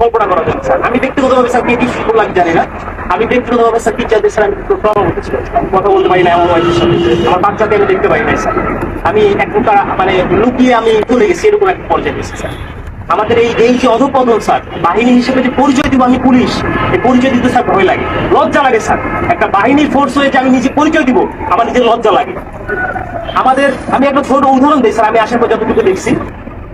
কল্পনা করা না, স্যার কি জানি না। আমি স্যার টিচারদের স্যার আমি কথা বলতে পারি না আমার আমি দেখতে নাই স্যার। আমি মানে লুকিয়ে আমি চলে গেছি এরকম পর্যায়ে গেছি স্যার। আমাদের এই এই যে অধপতন স্যার বাহিনী হিসেবে যে পরিচয় দিব আমি পুলিশ এই পরিচয় দিতে স্যার ভয় লাগে। লজ্জা লাগে স্যার। একটা বাহিনীর ফোর্স হয়ে যে আমি নিজে পরিচয় দিব আমার নিজের লজ্জা লাগে। আমাদের আমি একটা ছোট উদাহরণ দিই স্যার আমি আসার পর যতটুকু দেখছি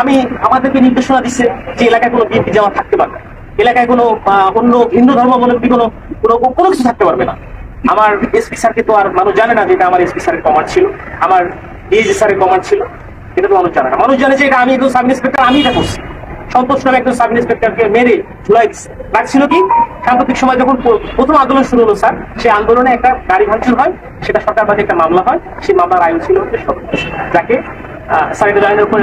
আমি আমাদেরকে নির্দেশনা দিচ্ছে যে এলাকায় কোনো বিএনপি জামাত থাকতে পারবে। এলাকায় কোনো অন্য হিন্দু ধর্মাবলম্বী কোনো কোনো কোনো কিছু থাকতে পারবে না। আমার এসপি স্যারকে তো আর মানুষ জানে না যে এটা আমার এসপি স্যারের কমান্ড ছিল। আমার ডিএজি স্যারের কমান্ড ছিল। এটা তো মানুষ জানে না। মানুষ জানে যে এটা আমি একজন সাব ইন্সপেক্টর আমি এটা করছি। সন্তোষ নামে একজন সাব ইন্সপেক্টরকে মেরে ঝুলাই দিচ্ছে রাখছিল কি? সাম্প্রতিক সময় যখন প্রথম আন্দোলন শুরু হলো স্যার, সেই আন্দোলনে একটা গাড়ি ভাঙচুর হয়। সেটা সরকারবাদী একটা মামলা হয়। সেই মামলার আয়ু ছিল। যাকে এটা জানেন উপরে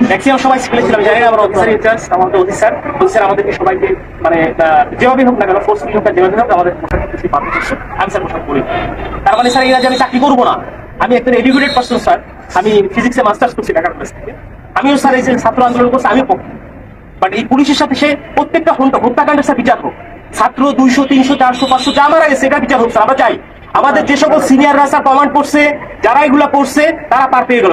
ম্যাক্সিমাম সবাই সিভিল ছিলাম জানি আমরা অফিসার ইনচার্জ আমাদের অফিসার। অফিসার আমাদেরকে সবাইকে মানে যেভাবে হোক না কেন ফোর্স হোক না যেভাবে হোক আমাদের আমি স্যার পোশাক করি। তার মানে স্যার এরা যে আমি চাকরি করব না। আমি একজন এডুকেটেড পার্সন স্যার আমি ফিজিক্সে মাস্টার্স করছি ঢাকা কলেজ থেকে আমিও স্যার এই যে ছাত্র আন্দোলন করছি আমিও পক্ষে। বাট এই পুলিশের সাথে সে প্রত্যেকটা হত্যা- হত্যাকাণ্ডের স্যার বিচার হোক। ছাত্র দুইশো তিনশো চারশো পাঁচশো যা মারা গেছে এটা বিচার হোক স্যার আমরা চাই। আমাদের যে সকল সিনিয়ররা স্যার কমান্ড করছে যারা এগুলা করছে তারা পার পেয়ে গেল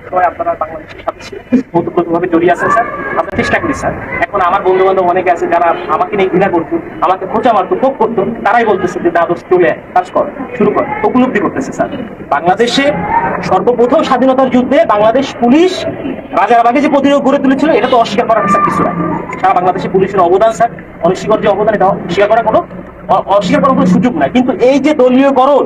আপনারা বাংলাদেশের সাথে জড়িয়ে আছেন, স্যার। চেষ্টা করি স্যার। এখন আমার বন্ধু বান্ধব অনেকে আছে যারা আমাকে নিয়ে ঘৃণা করতো, আমাকে মারতো করতো, তারাই বলতেছে যে চলে কাজ কর, শুরু কর। উপলব্ধি করতেছে, স্যার। বাংলাদেশে সর্বপ্রথম স্বাধীনতার যুদ্ধে বাংলাদেশ পুলিশ রাজারবাগে যে প্রতিরোধ গড়ে তুলেছিল, এটা তো অস্বীকার করার স্যার কিছু নাই সারা বাংলাদেশে পুলিশের অবদান, স্যার। অনস্বীকার যে অবদান, এটা অস্বীকার করা কোনো অস্বীকার করার কোনো সুযোগ নাই। কিন্তু এই যে দলীয়করণ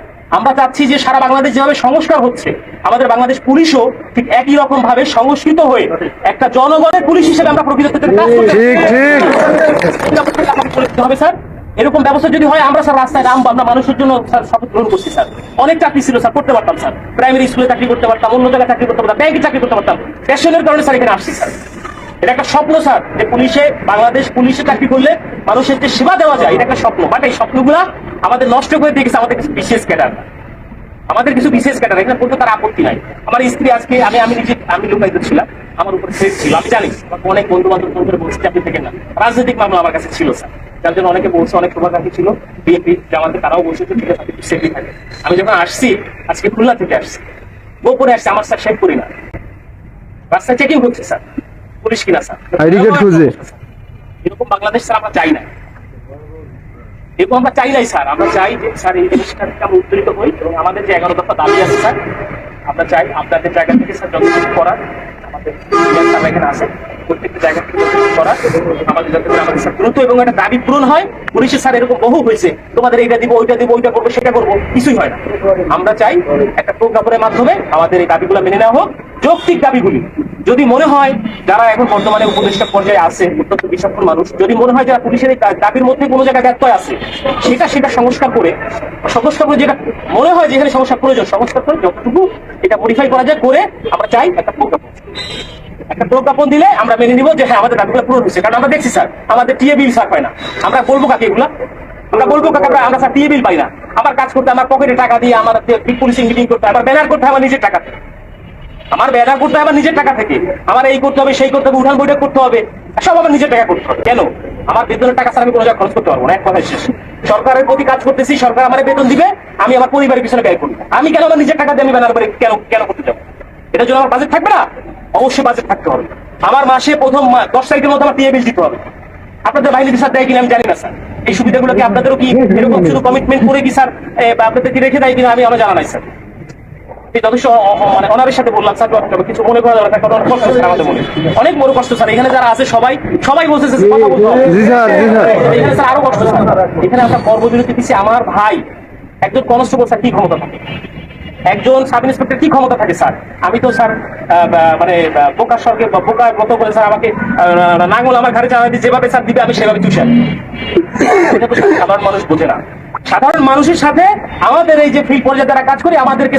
আমরা চাচ্ছি যে সারা বাংলাদেশ যেভাবে সংস্কার হচ্ছে আমাদের বাংলাদেশ পুলিশও ঠিক একই রকম ভাবে সংস্কৃত হয়ে একটা জনগণের পুলিশ হিসেবে আমরা প্রকৃত হবে স্যার এরকম ব্যবস্থা যদি হয় আমরা স্যার রাস্তায় নামবো আমরা মানুষের জন্য স্যার শপথ গ্রহণ করছি স্যার। অনেক চাকরি ছিল স্যার করতে পারতাম স্যার। প্রাইমারি স্কুলে চাকরি করতে পারতাম অন্য জায়গায় চাকরি করতে পারতাম ব্যাংকে চাকরি করতে পারতাম। প্যাশনের কারণে স্যার এখানে আসছি স্যার। এটা একটা স্বপ্ন, স্যার, যে পুলিশে, বাংলাদেশ পুলিশে চাকরি করলে মানুষের যে সেবা দেওয়া যায়, এটা একটা স্বপ্ন। বাট এই স্বপ্নগুলা আমাদের নষ্ট করে দিয়ে আমাদের কিছু বিশেষ ক্যাডার। আমাদের কিছু বিশেষ ক্যাডার, এখানে পর্যন্ত তার আপত্তি নাই। আমার স্ত্রী আজকে, আমি আমি নিজে, আমি লোকায়িত ছিলাম, আমার উপরে থ্রেট ছিল। আমি জানি অনেক বন্ধু বান্ধব ফোন করে বলছে আপনি থেকে না। রাজনৈতিক মামলা আমার কাছে ছিল, স্যার। যার জন্য অনেকে বলছে, অনেক শুভাকাঙ্ক্ষী ছিল বিএনপি জামাতে তারাও বলছে যে ঠিক আছে, আপনি সেফলি থাকে আমি যখন আসছি, আজকে খুলনা থেকে আসছি। গোপনে আসছি, আমার স্যার শেখ করি না। রাস্তায় চেকিং হচ্ছে, স্যার। পুলিশ কিনা স্যার? আইডি কার্ড খুঁজে। এরকম বাংলাদেশ স্যার আমরা চাই না। এরকম আমরা চাই নাই স্যার। আমরা চাই যে স্যার এই জিনিসটা থেকে আমরা উত্তরিত হই এবং আমাদের যে এগারো দফা দাবি আছে স্যার আমরা চাই আপনাদের জায়গা থেকে স্যার যতটুকু করার আমাদের এখানে আছে। একটা দাবি পূরণ হয়, পুলিশের এরকম হয়েছে। তোমাদের ওইটা দিব, ওইটা করব, সেটা করব, কিছুই হয় না। আমরা চাই একটা মাধ্যমে আমাদের এই দাবিগুলো মেনে নেওয়া হোক। যৌক্তিক দাবিগুলি, যদি মনে হয় যারা এখন বর্তমানে উপদেষ্টা পর্যায়ে আছে, অত্যন্ত বিচক্ষণ মানুষ, যদি মনে হয় যারা পুলিশের দাবির মধ্যে কোনো জায়গায় ব্যত্যয় আছে, সেটা সেটা সংস্কার করে সংস্কার করে যেটা মনে হয় যেখানে সংস্কার প্রয়োজন, সংস্কার করে যতটুকু এটা মডিফাই করা যায়, করে আমরা চাই একটা প্রজ্ঞাপন। একটা প্রজ্ঞাপন দিলে আমরা মেনে নিব যে হ্যাঁ আমাদের দাবিগুলো পূরণ হচ্ছে কারণ আমরা দেখছি, স্যার, আমাদের টিএ বিল স্যার পাই না। আমরা বলব কাকে এগুলা? আমরা বলব কাকে, আমরা আমরা স্যার টিএ বিল পাই না। আমার কাজ করতে, আমার পকেটে টাকা দিয়ে আমার পুলিশিং মিটিং করতে, আমার ব্যানার করতে আমার নিজের টাকা। আমার ব্যানার করতে আমার নিজের টাকা থেকে। আমার এই করতে হবে, সেই করতে হবে, উঠান বৈঠক করতে হবে। সব আমার নিজের টাকা করতে হবে। কেন? আমার বেতনের টাকা স্যার আমি কোনো জায়গায় খরচ করতে পারব না। এক কথায় শেষ। সরকারের প্রতি কাজ করতেছি, সরকার আমার বেতন দিবে, আমি আমার পরিবারের পিছনে ব্যয় করি। আমি কেন আমার নিজের টাকা দিয়ে আমি ব্যানার করে কেন কেন করতে যাব? এটার জন্য আমার বাজেট থাকবে না? অবশ্যই বাজেট থাকতে হবে। আমার মাসে প্রথম দশ তারিখের মধ্যে আমার টিএ বিল দিতে হবে। আপনাদের বাহিনী স্যার দেয় কিনা আমি জানি না স্যার। এই সুবিধাগুলো কি আপনাদেরও কি এরকম শুধু কমিটমেন্ট করে কি স্যার আপনাদের কি রেখে দেয় কিনা আমি আমার জানা নাই স্যার। যথেষ্ট মানে অনারের সাথে বললাম স্যার কিছু মনে করা যাবে কারণ কষ্ট স্যার আমাদের মনে। অনেক বড় কষ্ট স্যার। এখানে যারা আছে সবাই সবাই বলতেছে স্যার, কথা বলতে হবে। জি স্যার, জি স্যার। এখানে স্যার আরও কষ্ট স্যার। এখানে আমরা কর্মবিরতি দিচ্ছি আমার ভাই। একজন কনস্টেবল স্যার কি ক্ষমতা থাকে? একজন সাব ইন্সপেক্টর কি ক্ষমতা থাকে, স্যার? আমি তো, স্যার মানে বোকার সরকে বোকার মতো করে, স্যার, আমাকে নাঙ্গল আমার ঘরে চালা দিয়ে যেভাবে স্যার দিবে, আমি সেভাবে তুষার সাধারণ মানুষ বোঝে না। সাধারণ মানুষের সাথে আমাদের এই যে ফিল্ড পর্যায়ে তারা কাজ করি, আমাদেরকে